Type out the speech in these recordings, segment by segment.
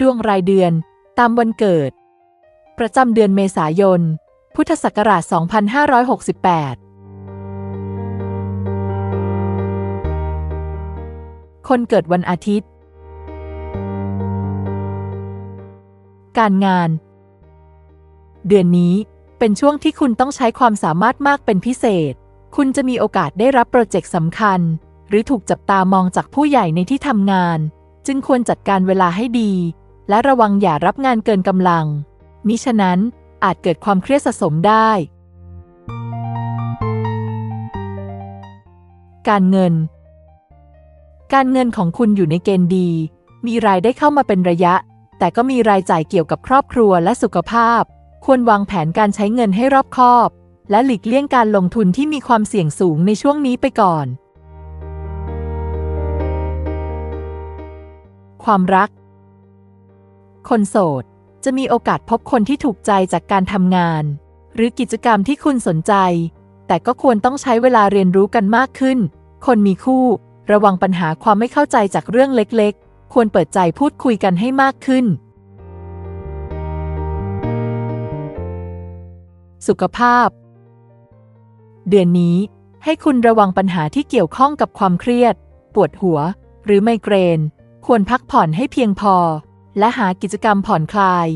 ดวงรายเดือน ตามวันเกิด ประจำเดือนเมษายน พุทธศักราช 2568 คนเกิดวันอาทิตย์ การงาน เดือนนี้เป็นช่วงที่คุณต้องใช้ความสามารถมากเป็นพิเศษ คุณจะมีโอกาสได้รับโปรเจกต์สำคัญ หรือถูกจับตามองจากผู้ใหญ่ในที่ทำงาน จึงควรจัดการเวลาให้ดี และระวังอย่ารับงานเกินกำลัง มิฉะนั้นอาจเกิดความเครียดสะสมได้ การเงิน การเงินของคุณอยู่ในเกณฑ์ดี มีรายได้เข้ามาเป็นระยะ แต่ก็มีรายจ่ายเกี่ยวกับครอบครัวและสุขภาพ ควรวางแผนการใช้เงินให้รอบคอบ และหลีกเลี่ยงการลงทุนที่มีความเสี่ยงสูงในช่วงนี้ไปก่อน ความรัก คนโสด จะมีโอกาสพบคนที่ถูกใจจากการทำงาน หรือกิจกรรมที่คุณสนใจ แต่ก็ควรต้องใช้เวลาเรียนรู้กันมากขึ้น คนมีคู่ ระวังปัญหาความไม่เข้าใจจากเรื่องเล็กๆ ควรเปิดใจพูดคุยกันให้มากขึ้น สุขภาพ เดือนนี้ให้คุณระวังปัญหาที่เกี่ยวข้องกับความเครียด ปวดหัว หรือไมเกรน ควรพักผ่อนให้เพียงพอ และหากิจกรรมผ่อนคลาย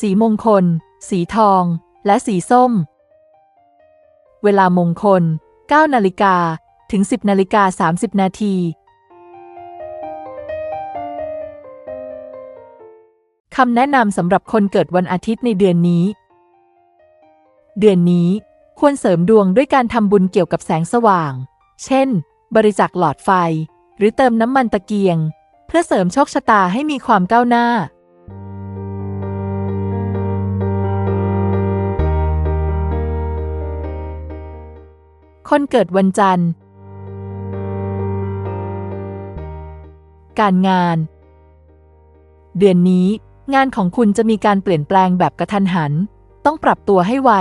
สีมงคล สีทอง และสีส้ม เวลามงคล 9 นาฬิกา ถึง 10 นาฬิกา 30 นาที คำแนะนำสำหรับคนเกิดวันอาทิตย์ในเดือนนี้ เดือนนี้ควรเสริมดวงด้วยการทำบุญเกี่ยวกับแสงสว่าง เช่น บริจาคหลอดไฟ หรือเติมน้ำมันตะเกียง เพื่อเสริมโชคชะตาให้มีความก้าวหน้า คนเกิดวันจันทร์ การงาน เดือนนี้ งานของคุณจะมีการเปลี่ยนแปลงแบบกระทันหัน ต้องปรับตัวให้ไว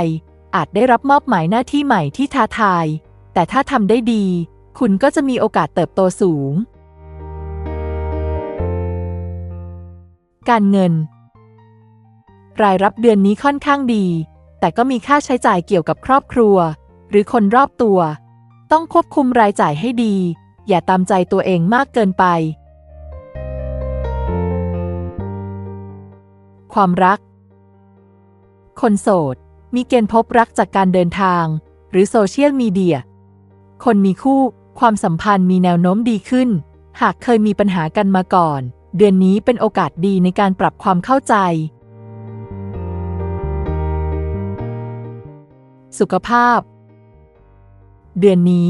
อาจได้รับมอบหมายหน้าที่ใหม่ที่ท้าทาย แต่ถ้าทำได้ดี คุณก็จะมีโอกาสเติบโตสูง การเงิน รายรับเดือนนี้ค่อนข้างดี แต่ก็มีค่าใช้จ่ายเกี่ยวกับครอบครัว หรือคนรอบตัว ต้องควบคุมรายจ่ายให้ดี อย่าตามใจตัวเองมากเกินไป ความรัก คนโสด มีเกณฑ์พบรักจากการเดินทาง หรือโซเชียลมีเดียคนมีคู่ ความสัมพันธ์มีแนวโน้มดีขึ้น หากเคยมีปัญหากันมาก่อน เดือนนี้เป็นโอกาสดีในการปรับความเข้าใจ สุขภาพ เดือนนี้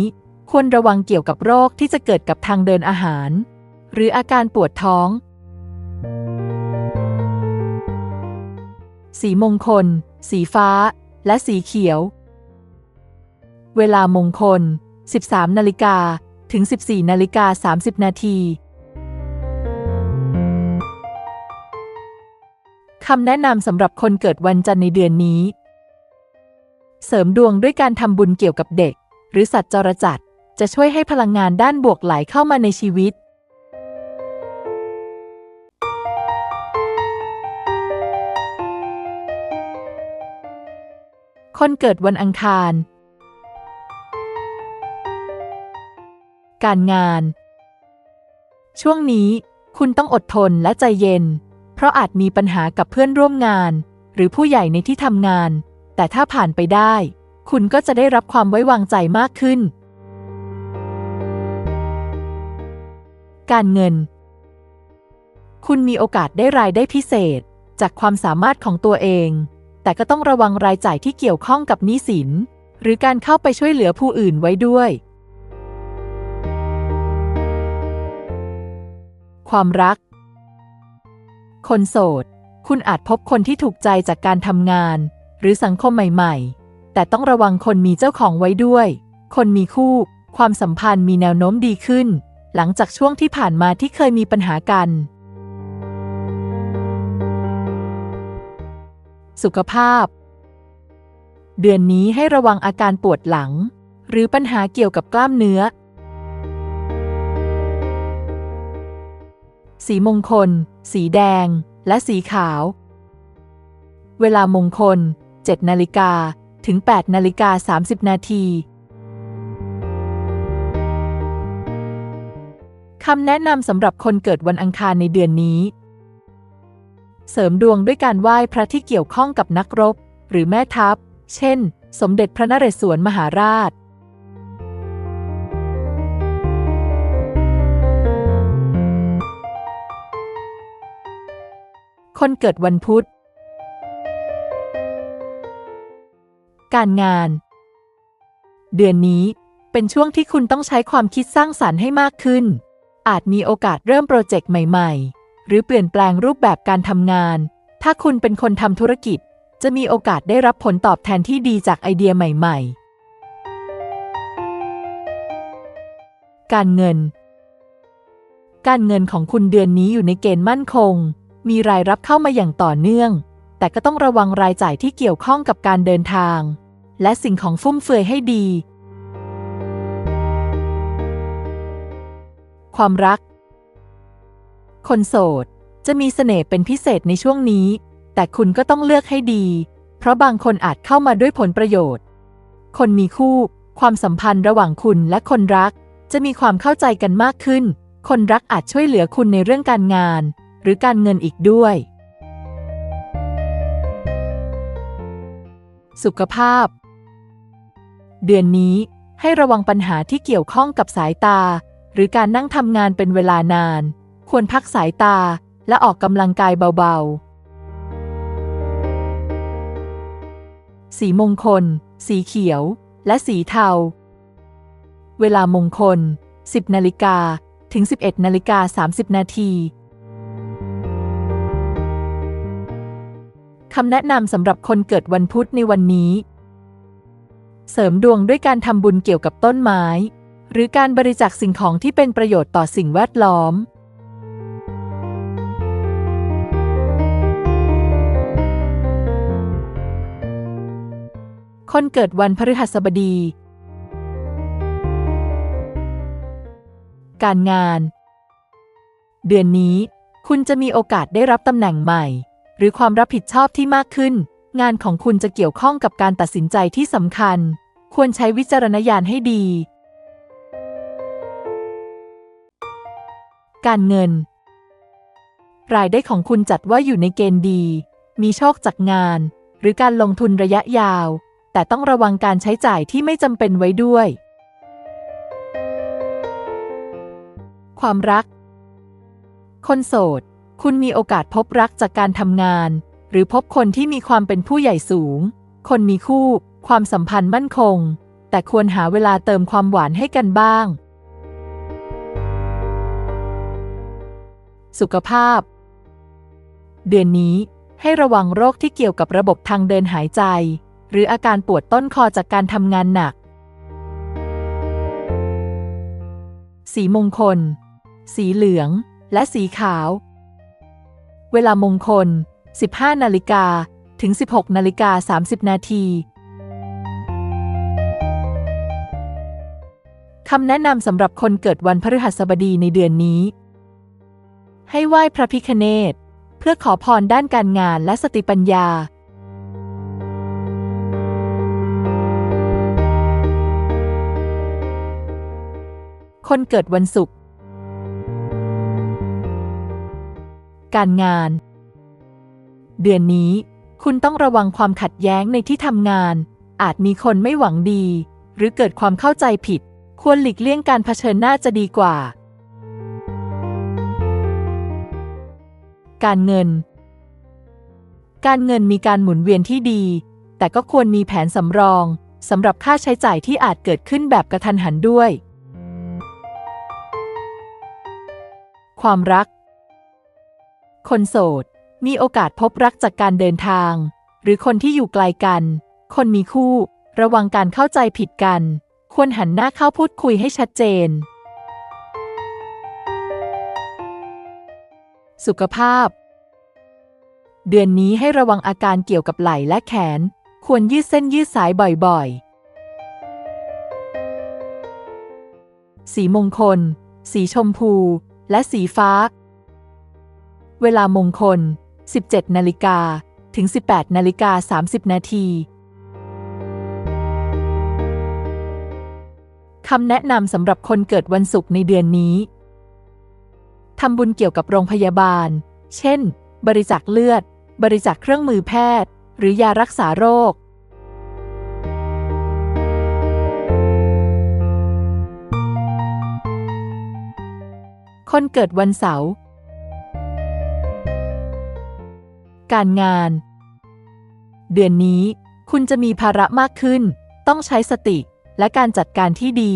ควรระวังเกี่ยวกับโรคที่จะเกิดกับทางเดินอาหาร หรืออาการปวดท้อง สีมงคล สีฟ้า และสีเขียว เวลามงคล 13นาฬิกาถึง 14นาฬิกา30 นาทีคำแนะนำสำหรับคนเกิดวันจันทร์ในเดือนนี้ เสริมดวงด้วยการทำบุญเกี่ยวกับเด็ก หรือสัตว์จรจัด จะช่วยให้พลังงานด้านบวกไหลเข้ามาในชีวิต คนเกิดวันอังคาร การงาน ช่วงนี้คุณต้องอดทนและใจเย็น เพราะอาจมีปัญหากับเพื่อนร่วมงาน หรือผู้ใหญ่ในที่ทำงาน แต่ถ้าผ่านไปได้ คุณก็จะได้รับความไว้วางใจมากขึ้น การเงิน คุณมีโอกาสได้รายได้พิเศษ จากความสามารถของตัวเอง แต่ก็ต้องระวังรายจ่ายที่เกี่ยวข้องกับหนี้สิน หรือการเข้าไปช่วยเหลือผู้อื่นไว้ด้วย ความรัก คนโสด คุณอาจพบคนที่ถูกใจจากการทำงาน หรือสังคมใหม่ๆ แต่ต้องระวังคนมีเจ้าของไว้ด้วย คนมีคู่ ความสัมพันธ์มีแนวโน้มดีขึ้น หลังจากช่วงที่ผ่านมาที่เคยมีปัญหากัน สุขภาพ เดือนนี้ให้ระวังอาการปวดหลัง หรือปัญหาเกี่ยวกับกล้ามเนื้อ สีมงคล สีแดง และสีขาว เวลามงคล 7 นาฬิกา ถึง 8 นาฬิกา 30 นาทีคำแนะนำสำหรับคนเกิดวันอังคารในเดือนนี้ เสริมดวงด้วยการไหว้พระที่เกี่ยวข้องกับนักรบ หรือแม่ทัพ เช่น สมเด็จพระนเรศวรมหาราช คนเกิดวันพุธ การงาน เดือนนี้เป็นช่วงที่คุณต้องใช้ความคิดสร้างสรรค์ให้มากขึ้น อาจมีโอกาสเริ่มโปรเจกต์ใหม่ๆ หรือเปลี่ยนแปลงรูปแบบการทำงาน ถ้าคุณเป็นคนทำธุรกิจ จะมีโอกาสได้รับผลตอบแทนที่ดีจากไอเดียใหม่ๆ การเงิน การเงินของคุณเดือนนี้อยู่ในเกณฑ์มั่นคง มีรายรับเข้ามาอย่างต่อเนื่อง แต่ก็ต้องระวังรายจ่ายที่เกี่ยวข้องกับการเดินทาง และสิ่งของฟุ่มเฟือยให้ดี ความรัก คนโสด จะมีเสน่ห์เป็นพิเศษในช่วงนี้ แต่คุณก็ต้องเลือกให้ดี เพราะบางคนอาจเข้ามาด้วยผลประโยชน์ คนมีคู่ ความสัมพันธ์ระหว่างคุณและคนรัก จะมีความเข้าใจกันมากขึ้น คนรักอาจช่วยเหลือคุณในเรื่องการงาน หรือการเงินอีกด้วย สุขภาพ เดือนนี้ให้ระวังปัญหาที่เกี่ยวข้องกับสายตา หรือการนั่งทำงานเป็นเวลานาน ควรพักสายตาและออกกำลังกายเบาๆ สีมงคล สีเขียว และสีเทา เวลามงคล 10นาฬิกาถึง 11นาฬิกา30นาที คำแนะนำสำหรับคนเกิดวันพุธในวันนี้ เสริมดวงด้วยการทำบุญเกี่ยวกับต้นไม้ หรือการบริจาคสิ่งของที่เป็นประโยชน์ต่อสิ่งแวดล้อม คนเกิดวันพฤหัสบดี การงาน เดือนนี้ คุณจะมีโอกาสได้รับตำแหน่งใหม่ หรือความรับผิดชอบที่มากขึ้น งานของคุณจะเกี่ยวข้องกับการตัดสินใจที่สำคัญ ควรใช้วิจารณญาณให้ดี การเงิน รายได้ของคุณจัดว่าอยู่ในเกณฑ์ดี มีโชคจากงาน หรือการลงทุนระยะยาว แต่ต้องระวังการใช้จ่ายที่ไม่จำเป็นไว้ด้วย ความรัก คนโสด คุณมีโอกาสพบรักจากการทำงาน หรือพบคนที่มีความเป็นผู้ใหญ่สูง คนมีคู่ ความสัมพันธ์มั่นคง แต่ควรหาเวลาเติมความหวานให้กันบ้าง สุขภาพ เดือนนี้ให้ระวังโรคที่เกี่ยวกับระบบทางเดินหายใจ หรืออาการปวดต้นคอจากการทำงานหนัก สีมงคล สีเหลือง และสีขาว เวลามงคล 15 นาฬิกาถึง 16 นาฬิกา 30 นาที คำแนะนำสำหรับคนเกิดวันพฤหัสบดีในเดือนนี้ ให้ไหว้พระพิคเนตเพื่อขอพรด้านการงานและสติปัญญา คนเกิดวันศุกร์ การงาน เดือนนี้ คุณต้องระวังความขัดแย้งในที่ทำงาน อาจมีคนไม่หวังดี หรือเกิดความเข้าใจผิด ควรหลีกเลี่ยงการเผชิญหน้าจะดีกว่า การเงิน การเงินมีการหมุนเวียนที่ดี แต่ก็ควรมีแผนสำรองสำหรับค่าใช้จ่ายที่อาจเกิดขึ้นแบบกระทันหันด้วย ความรัก คนโสด มีโอกาสพบรักจากการเดินทาง หรือคนที่อยู่ไกลกัน คนมีคู่ ระวังการเข้าใจผิดกัน ควรหันหน้าเข้าพูดคุยให้ชัดเจน สุขภาพ เดือนนี้ให้ระวังอาการเกี่ยวกับไหล่และแขน ควรยืดเส้นยืดสายบ่อยๆ สีมงคล สีชมพู และสีฟ้า เวลามงคล 17 นาฬิกา ถึง 18 นาฬิกา 30 นาทีคำแนะนำสำหรับคนเกิดวันศุกร์ในเดือนนี้ ทำบุญเกี่ยวกับโรงพยาบาล เช่น บริจาคเลือด บริจาคเครื่องมือแพทย์ หรือยารักษาโรค คนเกิดวันเสาร์ การงาน เดือนนี้คุณจะมีภาระมากขึ้น ต้องใช้สติและการจัดการที่ดี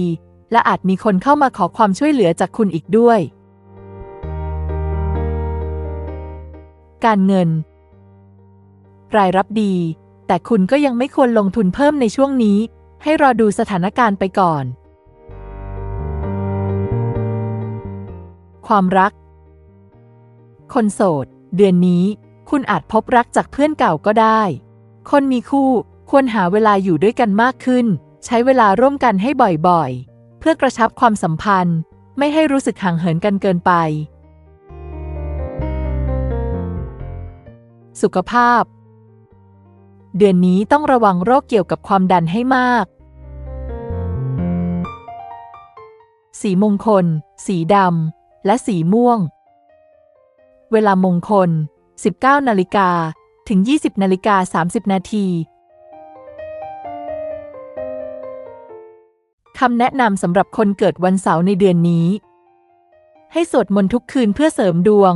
และอาจมีคนเข้ามาขอความช่วยเหลือจากคุณอีกด้วย การเงิน รายรับดี แต่คุณก็ยังไม่ควรลงทุนเพิ่มในช่วงนี้ ให้รอดูสถานการณ์ไปก่อน ความรัก คนโสด เดือนนี้ คุณอาจพบรักจากเพื่อนเก่าก็ได้ คนมีคู่ควรหาเวลาอยู่ด้วยกันมากขึ้น ใช้เวลาร่วมกันให้บ่อยๆ เพื่อกระชับความสัมพันธ์ ไม่ให้รู้สึกห่างเหินกันเกินไป สุขภาพ เดือนนี้ต้องระวังโรคเกี่ยวกับความดันให้มาก สีมงคล สีดำ และสีม่วง เวลามงคล 19 นาฬิกาถึง 20 นาฬิกา 30 นาทีคำแนะนำสำหรับคนเกิดวันเสาร์ในเดือนนี้ ให้สวดมนต์ทุกคืนเพื่อเสริมดวง